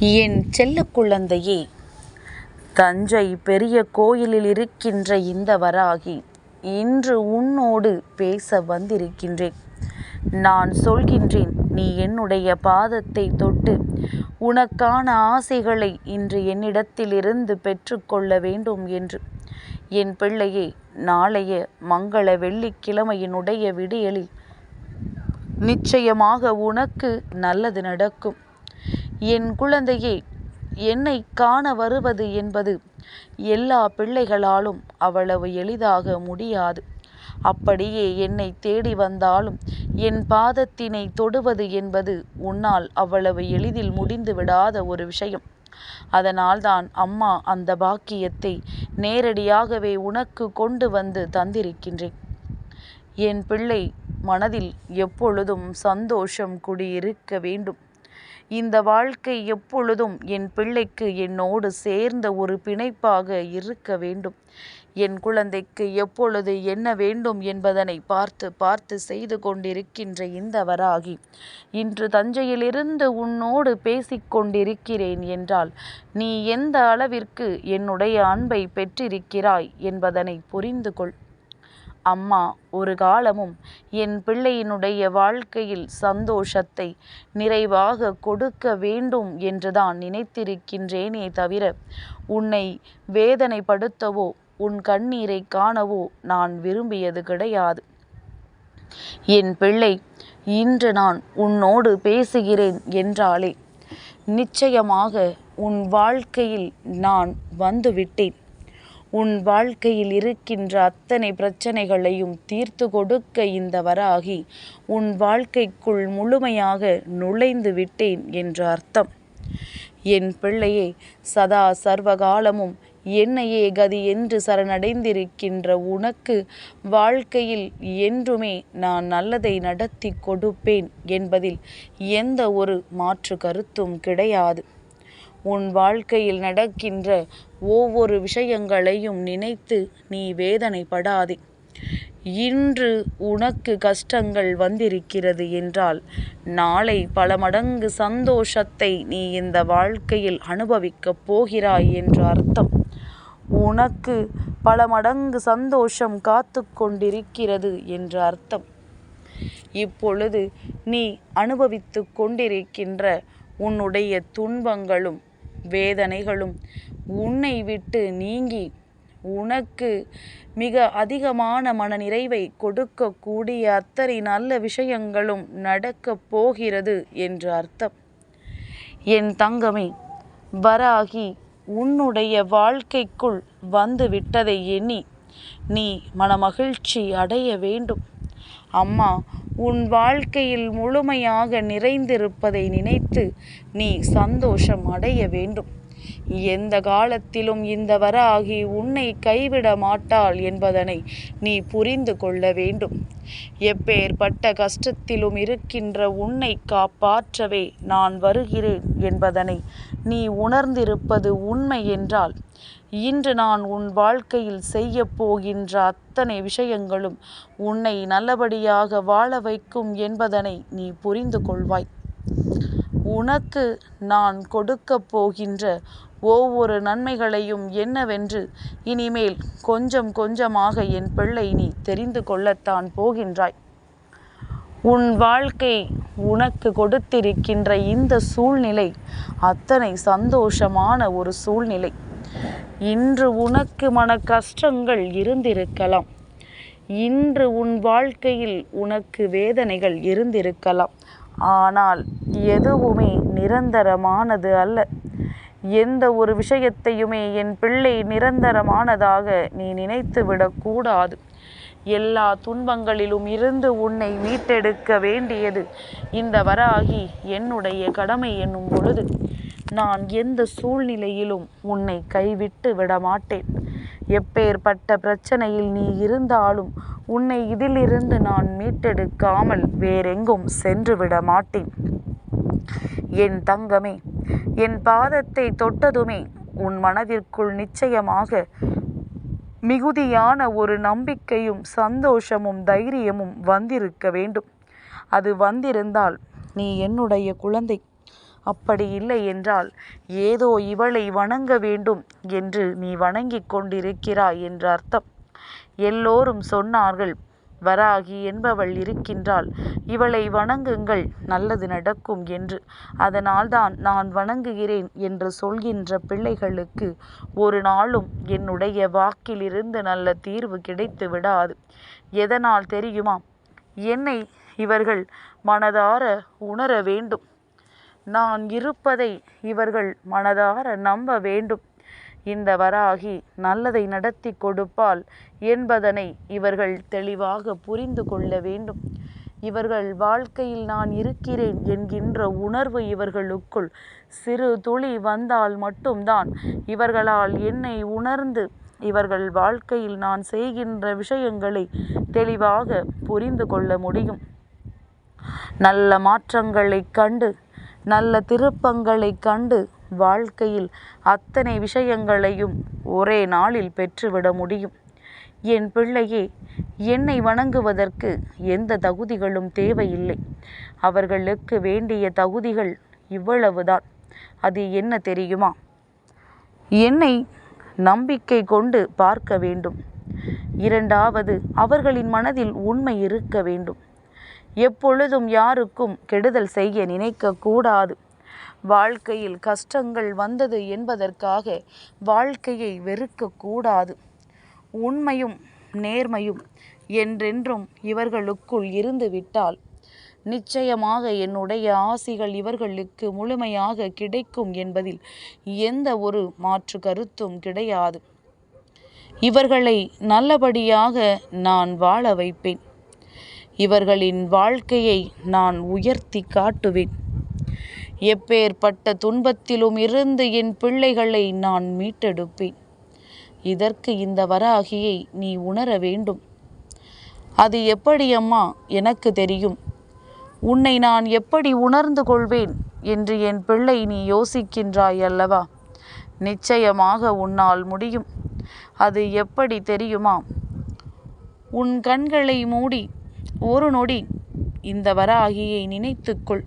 என் செல்ல குழந்தையே தஞ்சை பெரிய கோயிலில் இருக்கின்ற இந்த வராகி இன்று உன்னோடு பேச வந்திருக்கின்றேன். நான் சொல்கின்றேன் நீ என்னுடைய பாதத்தை தொட்டு உனக்கான ஆசைகளை இன்று என்னிடத்திலிருந்து பெற்றுக்கொள்ள வேண்டும் என்று. என் பிள்ளையே நாளைய மங்கள வெள்ளிக்கிழமையினுடைய விடியலில் நிச்சயமாக உனக்கு நல்லது நடக்கும். என் குழந்தையே என்னை காண வருவது என்பது எல்லா பிள்ளைகளாலும் அவ்வளவு எளிதாக முடியாது. அப்படியே என்னை தேடி வந்தாலும் என் பாதத்தினை தொடுவது என்பது உன்னால் அவ்வளவு எளிதில் முடிந்து விடாத ஒரு விஷயம். அதனால்தான் அம்மா அந்த பாக்கியத்தை நேரடியாகவே உனக்கு கொண்டு வந்து தந்திருக்கின்றேன். என் பிள்ளை மனதில் எப்பொழுதும் சந்தோஷம் குடியிருக்க வேண்டும். இந்த வாழ்க்கை எப்பொழுதும் என் பிள்ளைக்கு என்னோடு சேர்ந்த ஒரு பிணைப்பாக இருக்க வேண்டும். என் குழந்தைக்கு எப்பொழுது என்ன வேண்டும் என்பதனை பார்த்து பார்த்து செய்து கொண்டிருக்கின்ற இந்த வராகி இன்று தஞ்சையிலிருந்து உன்னோடு பேசிக் கொண்டிருக்கிறேன் என்றால் நீ எந்த அளவிற்கு என்னுடைய அன்பை பெற்றிருக்கிறாய் என்பதனை புரிந்து கொள். அம்மா ஒரு காலமும் என் பிள்ளையினுடைய வாழ்க்கையில் சந்தோஷத்தை நிறைவாக கொடுக்க வேண்டும் என்றுதான் நினைத்திருக்கின்றேனே தவிர உன்னை வேதனைப்படுத்தவோ உன் கண்ணீரை காணவோ நான் விரும்பியது கிடையாது. என் பிள்ளை இன்று நான் உன்னோடு பேசுகிறேன் என்றாலே நிச்சயமாக உன் வாழ்க்கையில் நான் வந்துவிட்டேன். உன் வாழ்க்கையில் இருக்கின்ற அத்தனை பிரச்சனைகளையும் தீர்த்து கொடுக்க இந்த வராகி உன் வாழ்க்கைக்குள் முழுமையாக நுழைந்து விட்டேன் என்று அர்த்தம். என் பிள்ளையே சதா சர்வகாலமும் என்னையே கதி என்று சரணடைந்திருக்கின்ற உனக்கு வாழ்க்கையில் என்றுமே நான் நல்லதை நடத்தி கொடுப்பேன் என்பதில் எந்த ஒரு மாற்று கருத்தும் கிடையாது. உன் வாழ்க்கையில் நடக்கின்ற ஒவ்வொரு விஷயங்களையும் நினைத்து நீ வேதனைப்படாதே. இன்று உனக்கு கஷ்டங்கள் வந்திருக்கிறது என்றால் நாளை பல மடங்கு சந்தோஷத்தை நீ இந்த வாழ்க்கையில் அனுபவிக்கப் போகிறாய் என்று அர்த்தம். உனக்கு பல மடங்கு சந்தோஷம் காத்து கொண்டிருக்கிறது என்று அர்த்தம். இப்பொழுது நீ அனுபவித்து கொண்டிருக்கின்ற உன்னுடைய துன்பங்களும் வேதனைகளும் உன்னை விட்டு நீங்கி உனக்கு மிக அதிகமான மனநிறைவை கொடுக்கக்கூடிய அத்தனை நல்ல விஷயங்களும் நடக்கப் போகிறது என்று அர்த்தம். என் தங்கமே வராகி உன்னுடைய வாழ்க்கைக்குள் வந்து விட்டதை எண்ணி நீ மனமகிழ்ச்சி அடைய வேண்டும். அம்மா உன் வாழ்க்கையில் முழுமையாக நிறைந்திருப்பதை நினைத்து நீ சந்தோஷம் அடைய வேண்டும். எந்த காலத்திலும் இந்த வராகி உன்னை கைவிட மாட்டாள் என்பதனை நீ புரிந்து கொள்ள வேண்டும். எப்பேற்பட்ட கஷ்டத்திலும் இருக்கின்ற உன்னை காப்பாற்றவே நான் வருகிறேன் என்பதனை நீ உணர்ந்திருப்பது உண்மை என்றால் இன்று நான் உன் வாழ்க்கையில் செய்ய போகின்ற அத்தனை விஷயங்களும் உன்னை நல்லபடியாக வாழ வைக்கும் என்பதனை நீ புரிந்து கொள்வாய். உனக்கு நான் கொடுக்கப் போகின்ற ஒவ்வொரு நன்மைகளையும் என்னவென்று இனிமேல் கொஞ்சம் கொஞ்சமாக என் பிள்ளை நீ தெரிந்து கொள்ளத்தான் போகின்றாய். உன் வாழ்க்கை உனக்கு கொடுத்திருக்கின்ற இந்த சூழ்நிலை அத்தனை சந்தோஷமான ஒரு சூழ்நிலை. இன்று உனக்கு மன கஷ்டங்கள் இருந்திருக்கலாம். இன்று உன் வாழ்க்கையில் உனக்கு வேதனைகள் இருந்திருக்கலாம். ஆனால் எதுவுமே நிரந்தரமானது அல்ல. எந்த ஒரு விஷயத்தையுமே என் பிள்ளை நிரந்தரமானதாக நீ நினைத்து விடக்கூடாது. எல்லா துன்பங்களிலும் இருந்து உன்னை மீட்டெடுக்க வேண்டியது இந்த வராகி என்னுடைய கடமை என்னும் பொழுது. நான் எந்த சூழ்நிலையிலும் உன்னை கைவிட்டு விடமாட்டேன். எப்பேற்பட்ட பிரச்சனையில் நீ இருந்தாலும் உன்னை இதிலிருந்து நான் மீட்டெடுக்காமல் வேறெங்கும் சென்று விட மாட்டேன். என் தங்கமே என் பாதத்தை தொட்டதுமே உன் மனதிற்குள் நிச்சயமாக மிகுதியான ஒரு நம்பிக்கையும் சந்தோஷமும் தைரியமும் வந்திருக்க வேண்டும். அது வந்திருந்தால் நீ என்னுடைய குழந்தை அப்படி இல்லை என்றால் ஏதோ இவளை வணங்க வேண்டும் என்று நீ வணங்கிக் கொண்டிருக்கிறாய் என்று அர்த்தம். எல்லோரும் சொன்னார்கள் வராகி என்பவள் இருக்கின்றாள். இவளை வணங்குங்கள் நல்லது நடக்கும் என்று. அதனால்தான் நான் வணங்குகிறேன் என்று சொல்கின்ற பிள்ளைகளுக்கு ஒரு நாளும் என்னுடைய வாக்கிலிருந்து நல்ல தீர்வு கிடைத்து விடாது. எதனால் தெரியுமா? என்னை இவர்கள் மனதார உணர வேண்டும். நான் இருப்பதை இவர்கள் மனதார நம்ப வேண்டும். இந்த வராகி நல்லதை நடத்தி கொடுப்பாள் என்பதனை இவர்கள் தெளிவாக புரிந்து கொள்ள வேண்டும். இவர்கள் வாழ்க்கையில் நான் இருக்கிறேன் என்கின்ற உணர்வு இவர்களுக்குள் சிறு துளி வந்தால் மட்டும்தான் இவர்களால் என்னை உணர்ந்து இவர்கள் வாழ்க்கையில் நான் செய்கின்ற விஷயங்களை தெளிவாக புரிந்து கொள்ள முடியும். நல்ல மாற்றங்களை கண்டு நல்ல திருப்பங்களை கண்டு வாழ்க்கையில் அத்தனை விஷயங்களையும் ஒரே நாளில் பெற்றுவிட முடியும். என் பிள்ளையே என்னை வணங்குவதற்கு எந்த தகுதிகளும் தேவையில்லை. அவர்களுக்கு வேண்டிய தகுதிகள் இவ்வளவுதான். அது என்ன தெரியுமா? என்னை நம்பிக்கை கொண்டு பார்க்க வேண்டும். இரண்டாவது அவர்களின் மனதில் உண்மை இருக்க வேண்டும். எப்பொழுதும் யாருக்கும் கெடுதல் செய்ய நினைக்கக்கூடாது. வாழ்க்கையில் கஷ்டங்கள் வந்தது என்பதற்காக வாழ்க்கையை வெறுக்கக்கூடாது. உண்மையும் நேர்மையும் என்றென்றும் இவர்களுக்குள் இருந்துவிட்டால் நிச்சயமாக என்னுடைய ஆசிகள் இவர்களுக்கு முழுமையாக கிடைக்கும் என்பதில் எந்த ஒரு மாற்று கருத்தும் கிடையாது. இவர்களை நல்லபடியாக நான் வாழ வைப்பேன். இவர்களின் வாழ்க்கையை நான் உயர்த்தி காட்டுவேன். எப்பேற்பட்ட துன்பத்திலும் இருந்து என் பிள்ளைகளை நான் மீட்டெடுப்பேன். இதற்கு இந்த வராகியை நீ உணர வேண்டும். அது எப்படி அம்மா? எனக்கு தெரியும். உன்னை நான் எப்படி உணர்ந்து கொள்வேன் என்று என் பிள்ளை நீ யோசிக்கின்றாய் அல்லவா? நிச்சயமாக உன்னால் முடியும். அது எப்படி தெரியுமா? உன் கண்களை மூடி ஒரு நொடி இந்த வராகியை நினைத்துக்கொள்.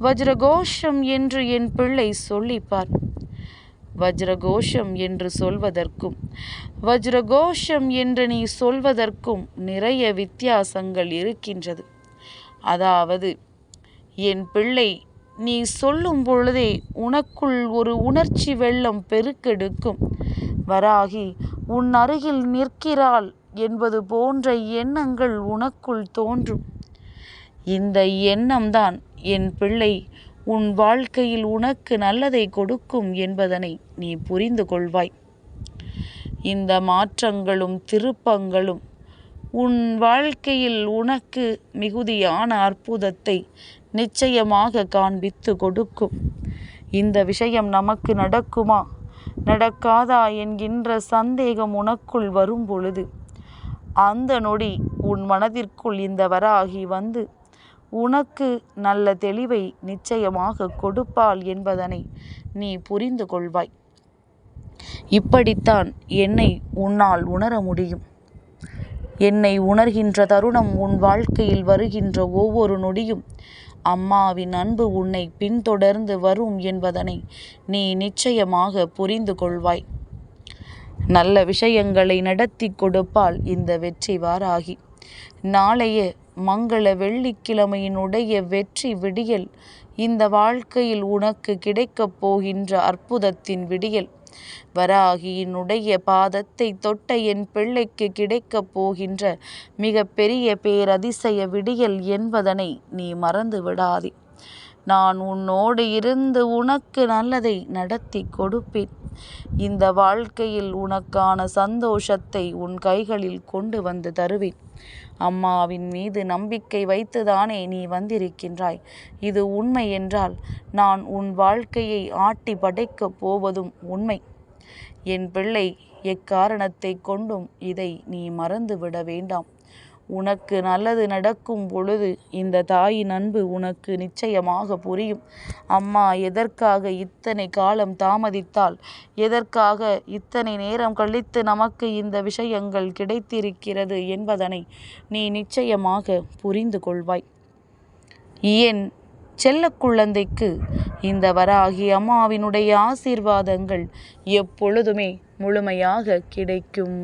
வஜ்ரகோஷம் என்று என் பிள்ளை சொல்லிப்பார். வஜ்ரகோஷம் என்று சொல்வதற்கும் வஜ்ரகோஷம் என்று நீ சொல்வதற்கும் நிறைய வித்தியாசங்கள் இருக்கின்றது. அதாவது என் பிள்ளை நீ சொல்லும் பொழுதே உனக்குள் ஒரு உணர்ச்சி வெள்ளம் பெருக்கெடுக்கும். வராகி உன் அருகில் நிற்கிறாள் என்பது போன்ற எண்ணங்கள் உனக்குள் தோன்றும். இந்த எண்ணம்தான் என் பிள்ளை உன் வாழ்க்கையில் உனக்கு நல்லதை கொடுக்கும் என்பதனை நீ புரிந்து கொள்வாய். இந்த மாற்றங்களும் திருப்பங்களும் உன் வாழ்க்கையில் உனக்கு மிகுதியான அற்புதத்தை நிச்சயமாக காண்பித்து கொடுக்கும். இந்த விஷயம் நமக்கு நடக்குமா? நடக்காதா என்கின்ற சந்தேகம் உனக்குள் வரும் பொழுது அந்த நொடி உன் மனதிற்குள் இந்த வராகி வந்து உனக்கு நல்ல தெளிவை நிச்சயமாக கொடுப்பாள் என்பதனை நீ புரிந்து கொள்வாய். இப்படித்தான் என்னை உன்னால் உணர முடியும். என்னை உணர்கின்ற தருணம் உன் வாழ்க்கையில் வருகின்ற ஒவ்வொரு நொடியும் அம்மாவின் அன்பு உன்னை பின்தொடர்ந்து வரும் என்பதனை நீ நிச்சயமாக புரிந்து கொள்வாய். நல்ல விஷயங்களை நடத்தி கொடுப்பால் இந்த வெற்றி வாராகி நாளைய மங்கள வெள்ளிக்கிழமையினுடைய வெற்றி விடியல் இந்த வாழ்க்கையில் உனக்கு கிடைக்கப் போகின்ற அற்புதத்தின் விடியல். வராகியினுடைய பாதத்தை தொட்ட என் பிள்ளைக்கு கிடைக்கப் போகின்ற மிக பெரிய பேரதிசய விடியல் என்பதனை நீ மறந்து விடாதே. நான் உன்னோடு இருந்து உனக்கு நல்லதை நடத்தி கொடுப்பேன். இந்த வாழ்க்கையில் உனக்கான சந்தோஷத்தை உன் கைகளில் கொண்டு வந்து தருவேன். அம்மாவின் மீது நம்பிக்கை வைத்துதானே நீ வந்திருக்கின்றாய். இது உண்மை என்றால் நான் உன் வாழ்க்கையை ஆட்டி படைக்கப் போவதும் உண்மை. என் பிள்ளை எக்காரணத்தை கொண்டும் இதை நீ மறந்து விட வேண்டாம். உனக்கு நல்லது நடக்கும் பொழுது இந்த தாயின் அன்பு உனக்கு நிச்சயமாக புரியும். அம்மா எதற்காக இத்தனை காலம் தாமதித்தால் எதற்காக இத்தனை நேரம் கழித்து நமக்கு இந்த விஷயங்கள் கிடைத்திருக்கிறது என்பதனை நீ நிச்சயமாக புரிந்து கொள்வாய். என் செல்ல குழந்தைக்கு இந்த வராகி அம்மாவினுடைய ஆசீர்வாதங்கள் எப்பொழுதுமே முழுமையாக கிடைக்கும்.